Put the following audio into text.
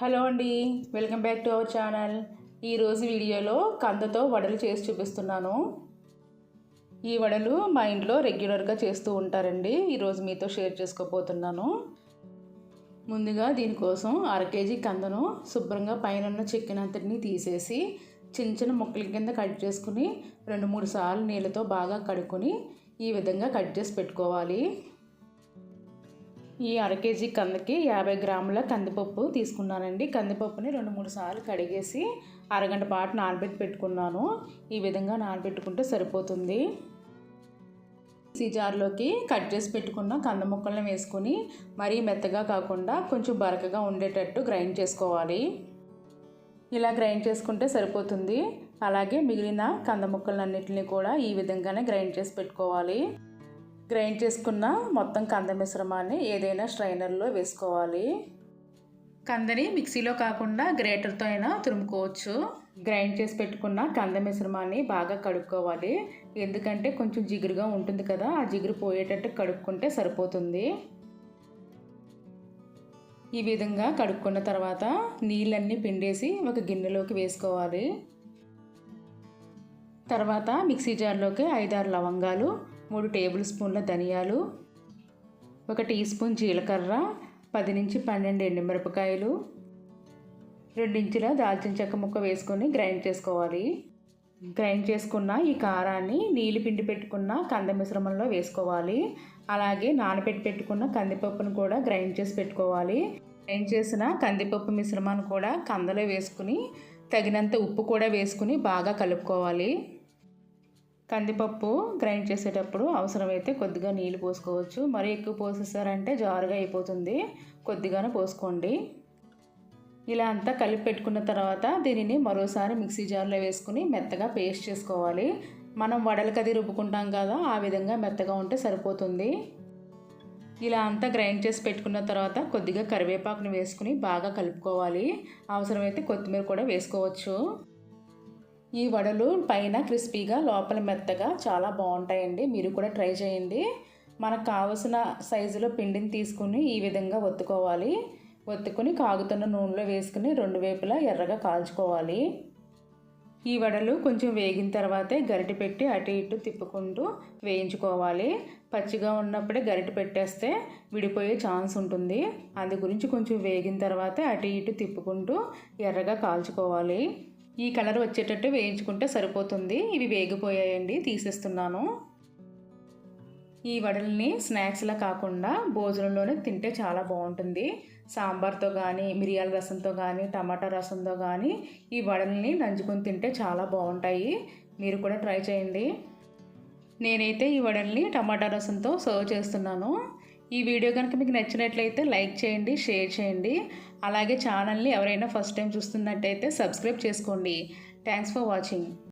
Hello అండి welcome back to our channel. ఈరోజు వీడియోలో కందతో వడలు చేసి చూపిస్తున్నాను. ఈ వడలు మా ఇంట్లో రెగ్యులర్గా చేస్తూ ఉంటారండి. ఈరోజు మీతో షేర్ చేసుకోబోతున్నాను. ముందుగా దీనికోసం అర కేజీ కందను శుభ్రంగా పైన ఉన్న చెక్కినంతటిని తీసేసి చిన్న చిన్న ముక్కల కింద కట్ చేసుకుని రెండు మూడు సార్లు నీళ్ళతో బాగా కడుక్కొని ఈ విధంగా కట్ చేసి పెట్టుకోవాలి. ఈ అర కేజీ కందకి యాభై గ్రాముల కందిపప్పు తీసుకున్నానండి. కందిపప్పుని రెండు మూడు సార్లు కడిగేసి అరగంట పాటు నానబెట్టి పెట్టుకున్నాను. ఈ విధంగా నానబెట్టుకుంటే సరిపోతుంది. మిక్సీ జార్లోకి కట్ చేసి పెట్టుకున్న కంద ముక్కలను వేసుకొని మరీ మెత్తగా కాకుండా కొంచెం బరకగా ఉండేటట్టు గ్రైండ్ చేసుకోవాలి. ఇలా గ్రైండ్ చేసుకుంటే సరిపోతుంది. అలాగే మిగిలిన కంద ముక్కలన్నింటినీ కూడా ఈ విధంగానే గ్రైండ్ చేసి పెట్టుకోవాలి. గ్రైండ్ చేసుకున్న మొత్తం కంద మిశ్రమాన్ని ఏదైనా స్ట్రైనర్లో వేసుకోవాలి. కందని మిక్సీలో కాకుండా గ్రేటర్తో అయినా తురుముకోవచ్చు. గ్రైండ్ చేసి పెట్టుకున్న కంద మిశ్రమాన్ని బాగా కడుక్కోవాలి. ఎందుకంటే కొంచెం జిగురుగా ఉంటుంది కదా ఆ జిగురు పోయేటట్టు కడుక్కుంటే సరిపోతుంది. ఈ విధంగా కడుక్కున్న తర్వాత నీళ్ళన్నీ పిండేసి ఒక గిన్నెలోకి వేసుకోవాలి. తర్వాత మిక్సీ జార్లోకి ఐదారు లవంగాలు మూడు టేబుల్ స్పూన్ల ధనియాలు ఒక టీ స్పూన్ జీలకర్ర పది నుంచి పన్నెండు ఎండుమిరపకాయలు రెండించుల దాల్చిన చెక్క ముక్క వేసుకొని గ్రైండ్ చేసుకోవాలి. గ్రైండ్ చేసుకున్న ఈ కారాన్ని నీళ్ళు పిండి పెట్టుకున్న కంద మిశ్రమంలో వేసుకోవాలి. అలాగే నానబెట్టి పెట్టుకున్న కందిపప్పును కూడా గ్రైండ్ చేసి పెట్టుకోవాలి. గ్రైండ్ చేసిన కందిపప్పు మిశ్రమాన్ని కూడా కందలో వేసుకుని తగినంత ఉప్పు కూడా వేసుకుని బాగా కలుపుకోవాలి. కందిపప్పు గ్రైండ్ చేసేటప్పుడు అవసరమైతే కొద్దిగా నీళ్ళు పోసుకోవచ్చు. మరీ ఎక్కువ పోసేసారంటే జారుగా అయిపోతుంది. కొద్దిగానే పోసుకోండి. ఇలా అంతా కలిపి పెట్టుకున్న తర్వాత దీనిని మరోసారి మిక్సీ జార్లో వేసుకుని మెత్తగా పేస్ట్ చేసుకోవాలి. మనం వడలు కది రుబ్బుకుంటాం కదా ఆ విధంగా మెత్తగా ఉంటే సరిపోతుంది. ఇలా అంతా గ్రైండ్ చేసి పెట్టుకున్న తర్వాత కొద్దిగా కరివేపాకుని వేసుకుని బాగా కలుపుకోవాలి. అవసరమైతే కొత్తిమీర కూడా వేసుకోవచ్చు. ఈ వడలు పైన క్రిస్పీగా లోపల మెత్తగా చాలా బాగుంటాయండి. మీరు కూడా ట్రై చేయండి. మనకు కావలసిన సైజులో పిండిని తీసుకుని ఈ విధంగా ఒత్తుకోవాలి. ఒత్తుకుని కాగుతున్న నూనెలో వేసుకుని రెండు వైపులా ఎర్రగా కాల్చుకోవాలి. ఈ వడలు కొంచెం వేగిన తర్వాతే గరిటె పెట్టి అటు ఇటు తిప్పుకుంటూ వేయించుకోవాలి. పచ్చిగా ఉన్నప్పుడే గరిటె పెట్టేస్తే విడిపోయే ఛాన్స్ ఉంటుంది. అందు గురించి కొంచెం వేగిన తర్వాతే అటు ఇటు తిప్పుకుంటూ ఎర్రగా కాల్చుకోవాలి. ఈ కలర్ వచ్చేటట్టు వేయించుకుంటే సరిపోతుంది. ఇవి వేగిపోయాయండి తీసేస్తున్నాను. ఈ వడల్ని స్నాక్స్లా కాకుండా భోజనంలోనే తింటే చాలా బాగుంటుంది. సాంబార్తో కానీ మిరియాల రసంతో కానీ టమాటా రసంతో కానీ ఈ వడల్ని నంచుకొని తింటే చాలా బాగుంటాయి. మీరు కూడా ట్రై చేయండి. నేనైతే ఈ వడల్ని టమాటా రసంతో సర్వ్ చేస్తున్నాను. ఈ వీడియో కనుక మీకు నచ్చినట్లయితే లైక్ చేయండి షేర్ చేయండి. అలాగే ఛానల్ని ఎవరైనా ఫస్ట్ టైం చూస్తున్నట్టయితే సబ్స్క్రైబ్ చేసుకోండి. Thanks for watching